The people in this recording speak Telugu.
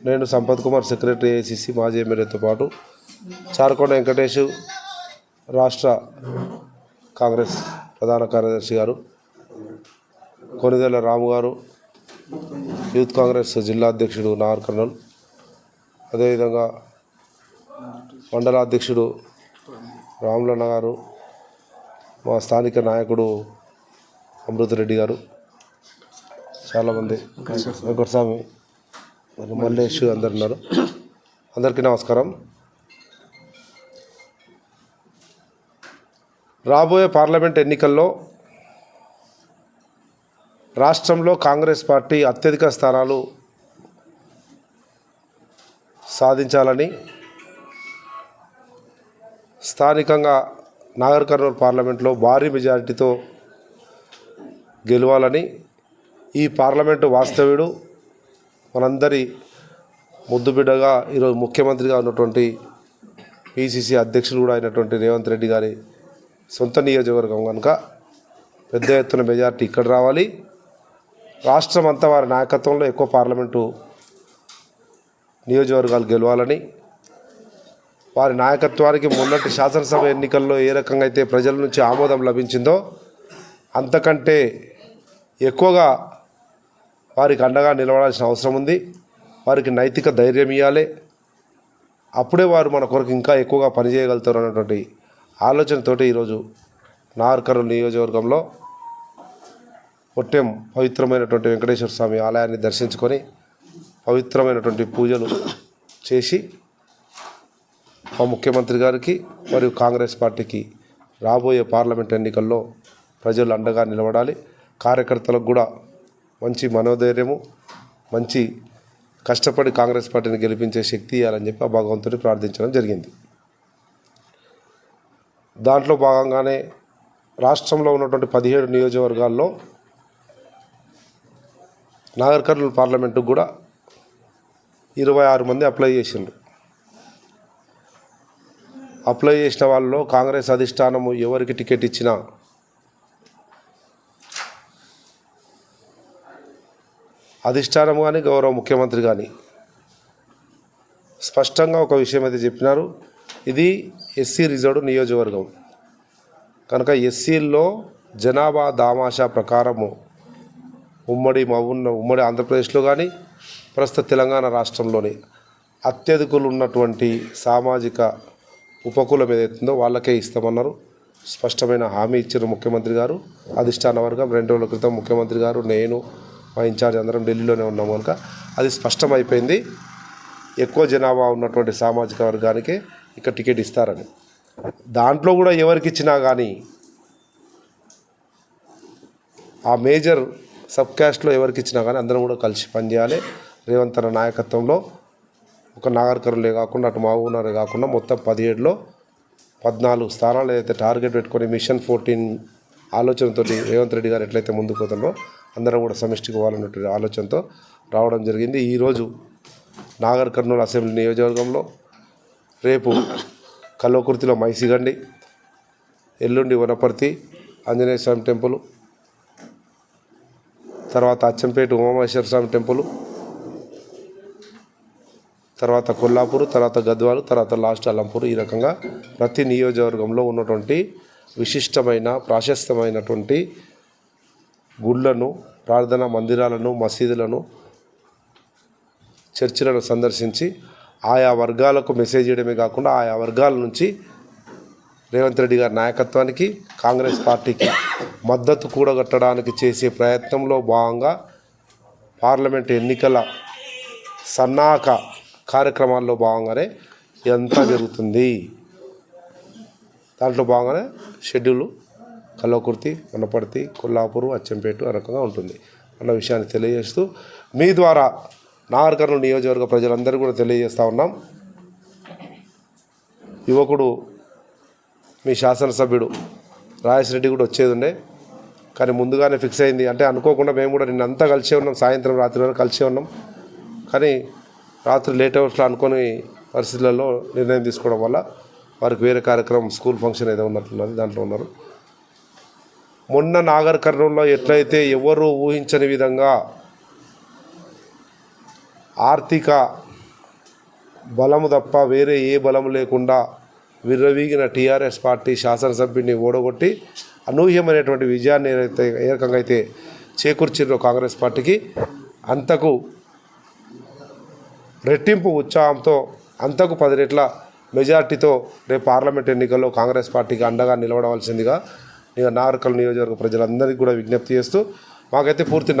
నేను సంపత్ కుమార్ సెక్రటరీ ఏఐసిసి మాజీ ఎమ్మెల్యేతో పాటు చారకొండ వెంకటేష్ రాష్ట్ర కాంగ్రెస్ ప్రధాన కార్యదర్శి గారు కొనిదెల రాము గారు యూత్ కాంగ్రెస్ జిల్లా అధ్యక్షుడు నాగర్ కర్నూల్ అదేవిధంగా మండల అధ్యక్షుడు రాములన్న గారు మా స్థానిక నాయకుడు అమృతరెడ్డి గారు చాలామంది వెంకటస్వామి. మరి మల్లేష్ అందరు ఉన్నారు. అందరికీ నమస్కారం. రాబోయే పార్లమెంట్ ఎన్నికల్లో రాష్ట్రంలో కాంగ్రెస్ పార్టీ అత్యధిక స్థానాలు సాధించాలని స్థానికంగా నాగర్ కర్నూలు పార్లమెంట్లో భారీ మెజారిటీతో గెలవాలని ఈ పార్లమెంటు వాస్తవ్యుడు మనందరి ముద్దుబిడ్డగా ఈరోజు ముఖ్యమంత్రిగా ఉన్నటువంటి పిసిసి అధ్యక్షులు కూడా అయినటువంటి రేవంత్ రెడ్డి గారి సొంత నియోజకవర్గం కనుక పెద్ద ఎత్తున మెజార్టీ ఇక్కడ రావాలి. రాష్ట్రం అంతా వారి నాయకత్వంలో ఎక్కువ పార్లమెంటు నియోజకవర్గాలు గెలవాలని వారి నాయకత్వానికి మొన్నటి శాసనసభ ఎన్నికల్లో ఏ రకంగా అయితే ప్రజల నుంచి ఆమోదం లభించిందో అంతకంటే ఎక్కువగా వారికి అండగా నిలబడాల్సిన అవసరం ఉంది. వారికి నైతిక ధైర్యం ఇవ్వాలి అప్పుడే వారు మన కొరకు ఇంకా ఎక్కువగా పనిచేయగలుగుతారు అనేటువంటి ఆలోచనతోటి ఈరోజు నార్కరు నియోజకవర్గంలో ఒట్టెం పవిత్రమైనటువంటి వెంకటేశ్వర స్వామి ఆలయాన్ని దర్శించుకొని పవిత్రమైనటువంటి పూజలు చేసి మా ముఖ్యమంత్రి గారికి మరియు కాంగ్రెస్ పార్టీకి రాబోయే పార్లమెంట్ ఎన్నికల్లో ప్రజలు అండగా నిలబడాలి. కార్యకర్తలకు కూడా మంచి మనోధైర్యము మంచి కష్టపడి కాంగ్రెస్ పార్టీని గెలిపించే శక్తి ఇవ్వాలని చెప్పి ఆ భగవంతుని ప్రార్థించడం జరిగింది. దాంట్లో భాగంగానే రాష్ట్రంలో ఉన్నటువంటి పదిహేడు నియోజకవర్గాల్లో నాగర్ కర్నూలు పార్లమెంటుకు కూడా ఇరవై ఆరు మంది అప్లై చేసిండ్రు. అప్లై చేసిన వాళ్ళలో కాంగ్రెస్ అధిష్టానము ఎవరికి టికెట్ ఇచ్చినా అధిష్టానం కానీ గౌరవ ముఖ్యమంత్రి కానీ స్పష్టంగా ఒక విషయం అయితే చెప్పినారు. ఇది ఎస్సీ రిజర్వ్డ్ నియోజకవర్గం. కనుక ఎస్సీల్లో జనాభా దామాషా ప్రకారము ఉమ్మడి ఉన్న ఉమ్మడి ఆంధ్రప్రదేశ్లో కానీ ప్రస్తుత తెలంగాణ రాష్ట్రంలోని అత్యధికులు ఉన్నటువంటి సామాజిక ఉపకులం ఏదైతుందో వాళ్ళకే ఇస్తామన్నారు. స్పష్టమైన హామీ ఇచ్చిన ముఖ్యమంత్రి గారు. అధిష్టాన వర్గం రెండు రోజుల క్రితం ముఖ్యమంత్రి గారు నేను మా ఇన్ఛార్జ్ అందరం ఢిల్లీలోనే ఉన్నాం కనుక అది స్పష్టమైపోయింది. ఎక్కువ జనాభా ఉన్నటువంటి సామాజిక వర్గానికి ఇక్కడ టికెట్ ఇస్తారని. దాంట్లో కూడా ఎవరికి ఇచ్చినా కానీ ఆ మేజర్ సబ్ క్యాస్ట్లో ఎవరికి ఇచ్చినా కానీ అందరం కూడా కలిసి పనిచేయాలి. రేవంత్ అన్న నాయకత్వంలో ఒక నాగరికరులే కాకుండా అటు మహబూబ్నగరే కాకుండా మొత్తం పదిహేడులో పద్నాలుగు స్థానాలు ఏదైతే టార్గెట్ పెట్టుకొని మిషన్ ఫోర్టీన్ ఆలోచనతో రేవంత్ రెడ్డి గారు ఎట్లయితే ముందుకు పోతున్నారో అందరం కూడా సమిష్టికి పోవాలన్నటువంటి ఆలోచనతో రావడం జరిగింది. ఈరోజు నాగర్ కర్నూలు అసెంబ్లీ నియోజకవర్గంలో రేపు కల్వకుర్తిలో మైసిగండి ఎల్లుండి వనపర్తి ఆంజనేయ స్వామి టెంపుల్ తర్వాత అచ్చంపేట ఉమామహేశ్వర స్వామి టెంపుల్ తర్వాత కొల్లాపూర్ తర్వాత గద్వాలు తర్వాత లాస్ట్ అలంపూర్ ఈ రకంగా ప్రతి నియోజకవర్గంలో ఉన్నటువంటి విశిష్టమైన ప్రాశస్తమైనటువంటి గుళ్ళను ప్రార్థనా మందిరాలను మసీదులను చర్చిలను సందర్శించి ఆయా వర్గాలకు మెసేజ్ చేయడమే కాకుండా ఆయా వర్గాల నుంచి రేవంత్ రెడ్డి గారి నాయకత్వానికి కాంగ్రెస్ పార్టీకి మద్దతు కూడగట్టడానికి చేసే ప్రయత్నంలో భాగంగా పార్లమెంట్ ఎన్నికల సన్నాహక కార్యక్రమాల్లో భాగంగానే ఇదంతా జరుగుతుంది. దాంట్లో భాగంగానే షెడ్యూల్ కల్లకుర్తి వనపర్తి కొల్లాపూరు అచ్చంపేట ఆ రకంగా ఉంటుంది. అన్న విషయాన్ని తెలియజేస్తూ మీ ద్వారా నాగర్కర్నూలు నియోజకవర్గ ప్రజలందరూ కూడా తెలియజేస్తూ ఉన్నాం. యువకుడు మీ శాసనసభ్యుడు రాజేష్ రెడ్డి కూడా వచ్చేది ఉండే కానీ ముందుగానే ఫిక్స్ అయింది. అంటే అనుకోకుండా మేము కూడా నిన్నంతా కలిసే ఉన్నాం. సాయంత్రం రాత్రి వరకు కలిసే ఉన్నాం. కానీ రాత్రి లేట్ అవర్స్లో అనుకోని పరిస్థితులలో నిర్ణయం తీసుకోవడం వల్ల వారికి వేరే కార్యక్రమం స్కూల్ ఫంక్షన్ ఏదో ఉన్నట్లున్నది దాంట్లో ఉన్నారు. మొన్న నాగర్ కర్నూలులో ఎట్లయితే ఎవరు ఊహించని విధంగా ఆర్థిక బలము తప్ప వేరే ఏ బలం లేకుండా విర్రవీగిన టీఆర్ఎస్ పార్టీ శాసనసభ్యుడిని ఓడగొట్టి అనూహ్యమైనటువంటి విజయాన్ని ఏదైతే ఏ రకంగా అయితే చేకూర్చిర్రు కాంగ్రెస్ పార్టీకి అంతకు రెట్టింపు ఉత్సాహంతో అంతకు పది రెట్ల మెజార్టీతో రేపు పార్లమెంట్ ఎన్నికల్లో కాంగ్రెస్ పార్టీకి అండగా నిలబడవలసిందిగా నాగరికల్ నియోజకవర్గ ప్రజలందరికీ కూడా విజ్ఞప్తి చేస్తూ మాకైతే పూర్తి